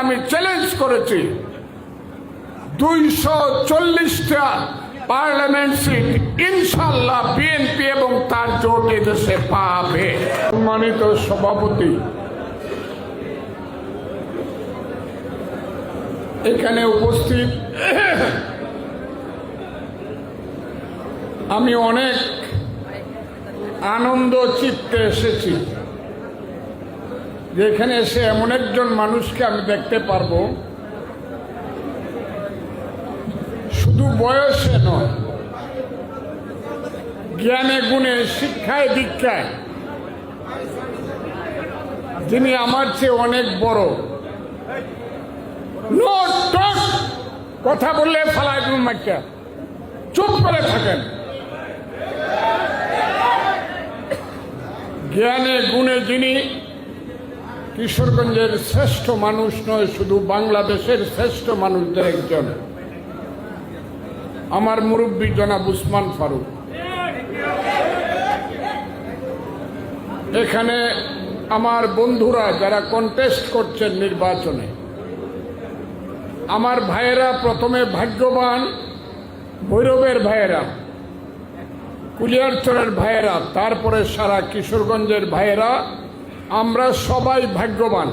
আমি চ্যালেঞ্জ করেছি। দুইশো চল্লিশটা পার্লামেন্ট সিট ইনশাল্লাহ বিএনপি এবং তার জোট এদেশে পাবে সম্মানিত সভাপতি, এখানে উপস্থিত। আমি অনেক আনন্দ চিত্তে এসেছি। যেখানে এসে এমন একজন মানুষকে আমি দেখতে পারব, শুধু বয়সে নয়, জ্ঞানে গুণে, শিক্ষায় দীক্ষায়। যিনি আমার চেয়ে অনেক বড়। কথা বললে ফালাই দিন মাইকা চুপ করে থাকেন। জ্ঞানে গুণে যিনি কিশোরগঞ্জের শ্রেষ্ঠ মানুষ নয়, শুধু বাংলাদেশের শ্রেষ্ঠ মানুষদের একজন। আমার মুরব্বী জনাব উসমান ফারুক। এখানে আমার বন্ধুরা যারা কন্টেস্ট করছেন নির্বাচনে, আমার ভাইয়েরা প্রথমে ভাগ্যবান ভৈরবের ভাইয়েরা, কুলিয়ারচরের ভাইয়েরা, তারপরে সারা কিশোরগঞ্জের ভাইয়েরা আমরা সবাই ভাগ্যবান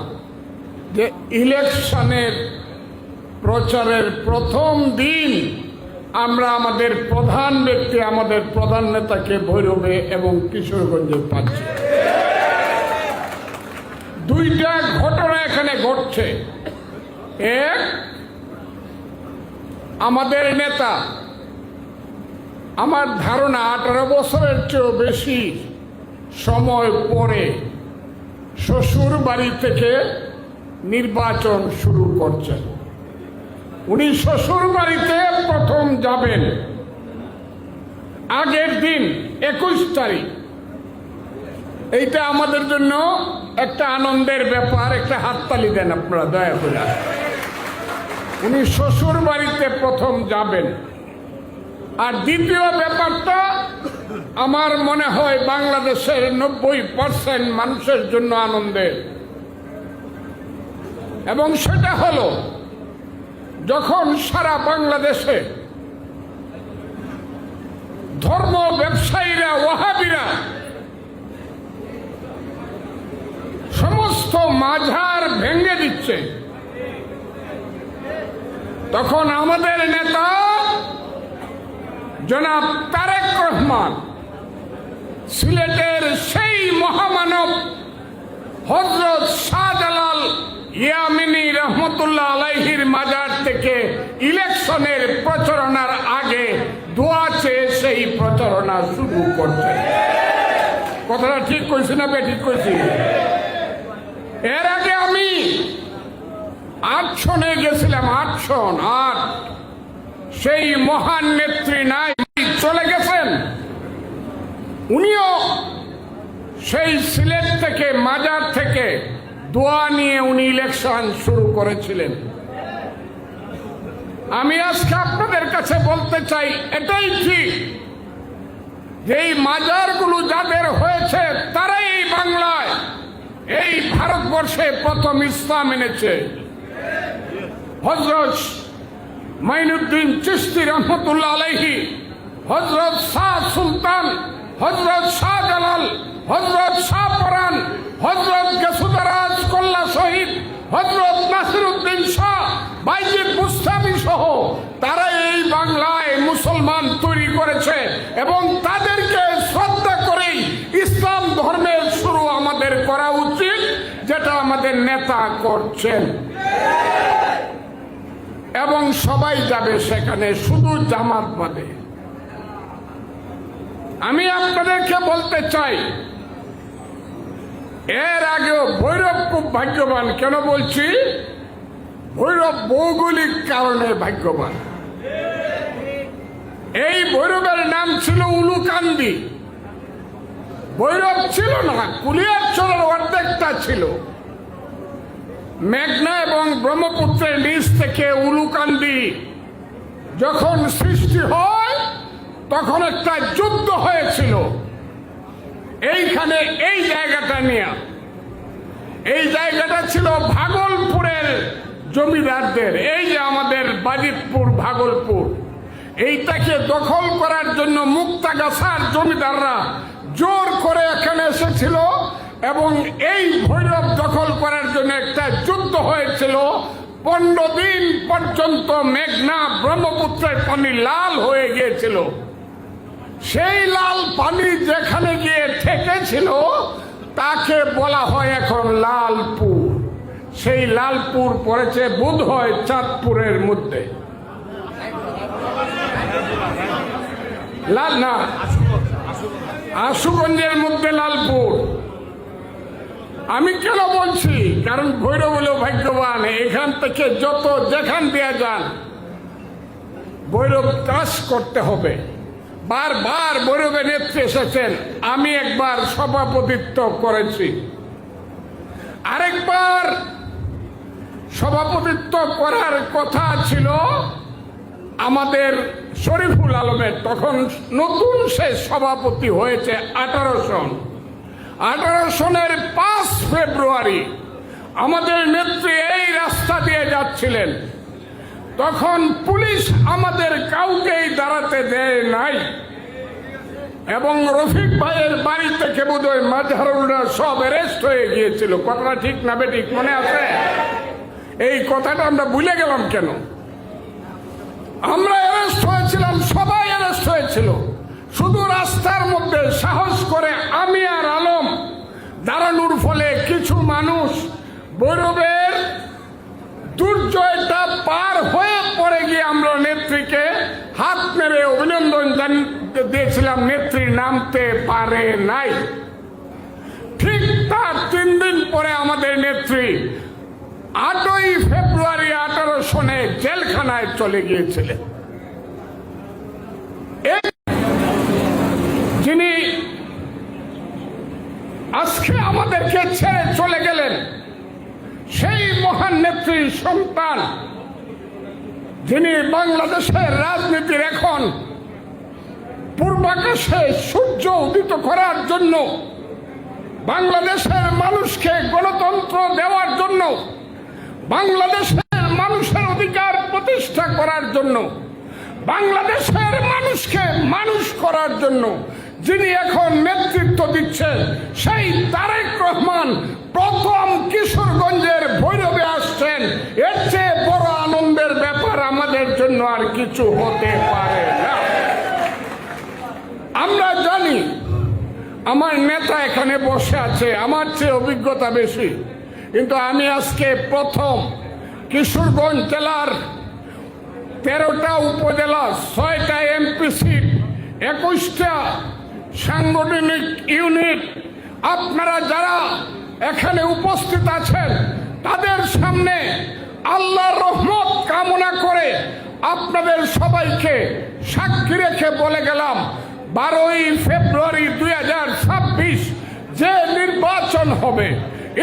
যে ইলেকশনের প্রচারের প্রথম দিন আমরা আমাদের প্রধান ব্যক্তি, আমাদের প্রধান নেতাকে ভৈরবে এবং কিশোরগঞ্জে পাচ্ছি। দুইটা ঘটনা এখানে ঘটছে। এক, আমাদের নেতা, আমার ধারণা আঠারো বছরের চেয়েও বেশি সময় পরে শ্বশুর বাড়ি থেকে নির্বাচন শুরু করছেন। উনি শ্বশুর বাড়িতে প্রথম যাবেন। আগের দিন একুশ তারিখ। এইটা আমাদের জন্য একটা আনন্দের ব্যাপার, একটা হাততালি দেন আপনারা, দয়া করে। উনি শ্বশুর বাড়িতে প্রথম যাবেন। আর দ্বিতীয় ব্যাপারটা, আমার মনে হয় বাংলাদেশের নব্বই পার্সেন্ট মানুষের জন্য আনন্দের। এবং সেটা হলো, যখন সারা বাংলাদেশে ধর্ম ব্যবসায়ীরা, ওয়াহাবিরা সমস্ত মাঝার ভেঙে দিচ্ছে, তখন আমাদের নেতা জনাব তারেক রহমান, সিলেটের সেই মহামানব হজরত শাহজালাল ইয়ামিনী রহমতুল্লাহ আলাইহির মাজার থেকে ইলেকশনের প্রচারণার আগে দোয়া চেয়ে সেই প্রচারণা শুরু করছে। কথাটা ঠিক কইছি না ঠিক কইছি? এর আগে আমি আটশনে গেছিলাম, আটশন, আট। সেই মহান নেত্রী নাই, চলে গেছেন। উনিও সেই সিলেট থেকে, মাজার থেকে দোয়া নিয়ে উনি ইলেকশন শুরু করেছিলেন। আমি আজকে আপনাদের কাছে বলতে চাই, এটাই ঠিক যে এই মাজারগুলো যাদের হয়েছে, তারাই এই বাংলায়, এই ভারতবর্ষে প্রথম ইসলাম এনেছে। হজরত মাইনুদ্দিন চিস্তি রহমতুল্লাহ আলহি হজরত শাহ সুলতান হজরত শাহ জালাল হজরত শাহ পরান হজরত গেসুদারাজ কল্লা শহীদ হজরত নাসিরুদ্দিন শাহ, বাইজিদ মুস্তামি সহ তারা এই বাংলায় মুসলমান তৈরি করেছে এবং তাদেরকে শ্রদ্ধা করেই ইসলাম ধর্মের শুরু আমাদের করা উচিত, যেটা আমাদের নেতা করছেন। এবং সবাই যাবে সেখানে, শুধু জামাত বাদে। আমি আপনাদেরকে বলতে চাই, এর আগেও ভৈরব খুব ভাগ্যবান। কেন বলছি? ভৈরব ভৌগোলিক কারণে ভাগ্যবান। এই ভৈরবের নাম ছিল উলুকান্দি। ভৈরব ছিল না কুলিয়ারচরের অর্ধেকটা ছিল। মেঘনা এবং ব্রহ্মপুত্রের নিচ থেকে উলুকান্দি যখন সৃষ্টি হয়, তখন একটা যুদ্ধ হয়েছিল। এইখানে এই জায়গাটা নিয়ে। এই জায়গাটা ছিল ভাগলপুরের জমিদারদের, এই যে আমাদের বাজিতপুর, ভাগলপুর। এইটাকে দখল করার জন্য মুক্তাগাছার জমিদাররা জোর করে এখানে এসেছিল। এবং এই ভৈরব দখল করার জন্য একটা যুদ্ধ হয়েছিল। পনেরো দিন পর্যন্ত মেঘনা ব্রহ্মপুত্রের পানি লাল হয়ে গিয়েছিল। সেই লাল পানি যেখানে গিয়ে ঠেকেছিল তাকে বলা হয় এখন লালপুর। সেই লালপুর পড়েছে বোধ হয় চাঁদপুরের মধ্যে। লাল না আশুগঞ্জের মধ্যে লালপুর। আমি কেন বলছি? কারণ ভৈরব হলেও ভাগ্যবান। এখান থেকে যত যেখান দিয়ে যান, ভৈরব চাষ করতে হবে। বারবার ভৈরবে নেত্রী এসেছেন। আমি একবার সভাপতিত্ব করেছি। আরেকবার সভাপতিত্ব করার কথা ছিল আমাদের শরীফুল আলমের। তখন নতুন সে সভাপতি হয়েছে আঠারো সন আঠারো সনের পাঁচ ফেব্রুয়ারি আমাদের নেত্রী এই রাস্তা দিয়ে যাচ্ছিলেন। তখন পুলিশ আমাদের কাউকেই দাঁড়াতে দেয় নাই। এবং রফিক ভাইয়ের বাড়ি থেকে বোধহয় মাঝহারুলরা সব অ্যারেস্ট হয়ে গিয়েছিল। কথাটা ঠিক না বেঠিক মনে আছে? এই কথাটা আমরা ভুলে গেলাম কেন? আমরা অ্যারেস্ট হয়েছিলাম, সবাই অ্যারেস্ট হয়েছিল। শুধু রাস্তার মধ্যে সাহস করে আমি আর আলম দাঁড়ানোর ফলে কিছু মানুষ বৈরবের দুর্জয়টা পার হয়ে পড়ে গিয়ে আমরা নেত্রীকে হাত মেরে অভিনন্দন দিয়েছিলাম, নেত্রী নামতে পারে নাই। ঠিক তার তিন দিন পরে আমাদের নেত্রী আটই ফেব্রুয়ারি আঠারো সনে জেলখানায় চলে গিয়েছিলেন। যিনি আজকে আমাদেরকে ছেড়ে চলে গেলেন। সেই মহান নেত্রীর সন্তান, যিনি বাংলাদেশের রাজনীতির এখন পূর্বাকাশে সূর্য উদিত করার জন্য বাংলাদেশের মানুষকে গণতন্ত্র দেওয়ার জন্য, বাংলাদেশের মানুষের অধিকার প্রতিষ্ঠা করার জন্য, বাংলাদেশের মানুষকে মানুষ করার জন্য যিনি এখন নেতৃত্ব দিচ্ছেন, সেই তারেক রহমান প্রথম কিশোরগঞ্জের ভৈরবে আসছেন। এর চেয়ে বড় আনন্দের ব্যাপার আমাদের জন্য আর কিছু হতে পারে না। আমরা জানি আমার নেতা এখানে বসে আছে, আমার চেয়ে অভিজ্ঞতা বেশি। কিন্তু আমি আজকে প্রথম কিশোরগঞ্জ জেলার তেরোটা উপজেলা, ছয়টা এমপি সিট, একুশটা সাংগঠনিক ইউনিট, আপনারা যারা এখানে উপস্থিত আছেন, তাদের সামনে আল্লাহর রহমত কামনা করে আপনাদের সবাইকে সাক্ষী রেখে বলে গেলাম, বারোই ফেব্রুয়ারি দুই হাজার ছাব্বিশ যে নির্বাচন হবে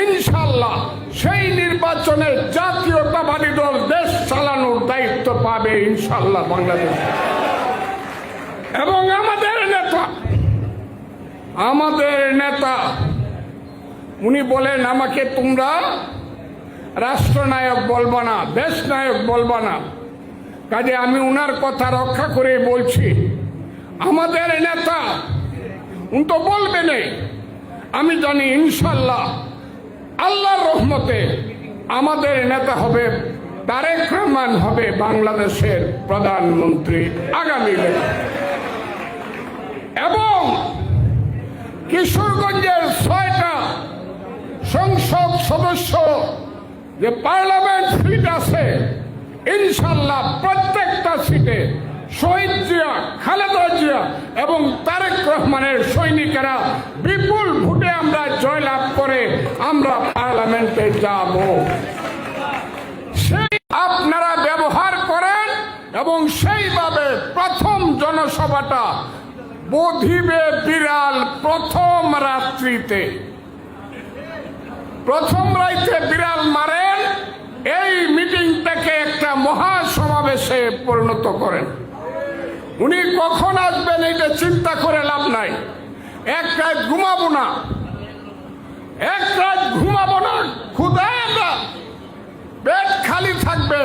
ইনশাল্লাহ সেই নির্বাচনে জাতীয়তাবাদী দল দেশ চালানোর দায়িত্ব পাবে ইনশাল্লাহ বাংলাদেশ। এবং আমাদের নেতা আমাদের নেতা, উনি বলেন, আমাকে তোমরা রাষ্ট্রনায়ক বলব না দেশ নায়ক বলব না। কাজে আমি উনার কথা রক্ষা করে বলছি। আমাদের নেতা, উনি তো বলবেনই আমি জানি, ইনশাল্লাহ, আল্লাহর রহমতে আমাদের নেতা হবে, তারেক রহমান হবে বাংলাদেশের প্রধানমন্ত্রী আগামী। এবং কিশোরগঞ্জের ছয়টা সংসদ সদস্য যে পার্লামেন্ট সিট আছে, ইনশাল্লাহ প্রত্যেকটা সিটে শহীদ জিয়া, খালেদা জিয়া এবং তারেক রহমানের সৈনিকেরা বিপুল ভোটে আমরা জয়লাভ করে আমরা পার্লামেন্টে যাব। সেই আপনারা ব্যবহার করেন এবং সেইভাবে প্রথম জনসভাটা বধিবে বিড়াল প্রথম রাত্রিতে। প্রথম রাইতে বিড়াল মারেন, এই মিটিংটাকে একটা মহা সমাবেশে পরিণত করেন। উনি কখন আসবেন এইটা চিন্তা করে লাভ নাই। এক রাত ঘুমাবো না। এক রাত ঘুমাবো না ক্ষুদায় পেট খালি থাকবে।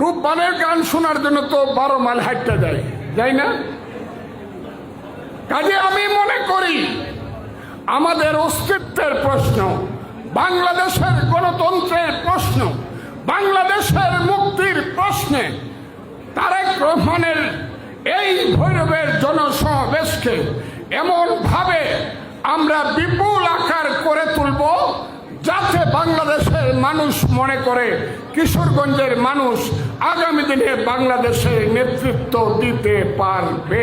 রূপবানের গান শোনার জন্য তো বারো মাইল হাঁটতে যায়। যাই না? কাজে আমি মনে করি, আমাদের অস্তিত্বের প্রশ্ন, বাংলাদেশের গণতন্ত্রের প্রশ্ন, বাংলাদেশের মুক্তির প্রশ্নে তারেক রহমানের এই ভৈরবের জনসমাবেশকে এমনভাবে আমরা বিপুল আকার করে তুলব যাতে বাংলাদেশের মানুষ মনে করে, কিশোরগঞ্জের মানুষ আগামী দিনে বাংলাদেশের নেতৃত্ব দিতে পারবে।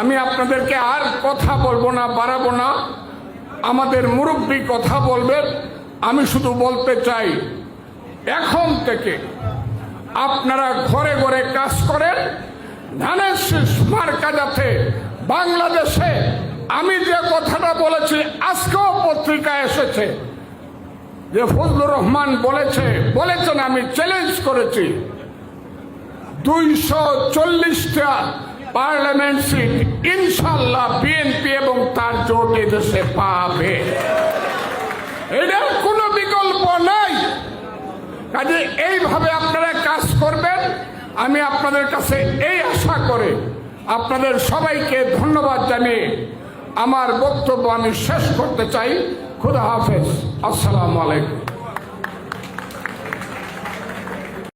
আমি আপনাদেরকে আর কথা বলব না, বাড়াবো না। আমাদের মুরব্বী কথা বলবেন আমি শুধু বলতে চাই, এখন থেকে আপনারা ঘরে ঘরে কাজ করেন। ধানের শীষ মার্কা বাংলাদেশে, আমি যে কথাটা বলেছি, আজকেও পত্রিকায় এসেছে। যে ফজলুর রহমান বলেছে, বলেছেন আমি চ্যালেঞ্জ করেছি। দুইশো চল্লিশটা পার্লামেন্ট সিট, ইনশাল্লাহ বিএনপি এবং তার জোট এদেশে পাবে। এটার কোনো বিকল্প নাই। কাজে এইভাবে আপনারা কাজ করবেন, আমি আপনাদের কাছে এই আশা করে আপনাদের সবাইকে ধন্যবাদ জানিয়ে আমার বক্তব্য আমি শেষ করতে চাই। খুদা হাফেজ। আসসালামু আলাইকুম।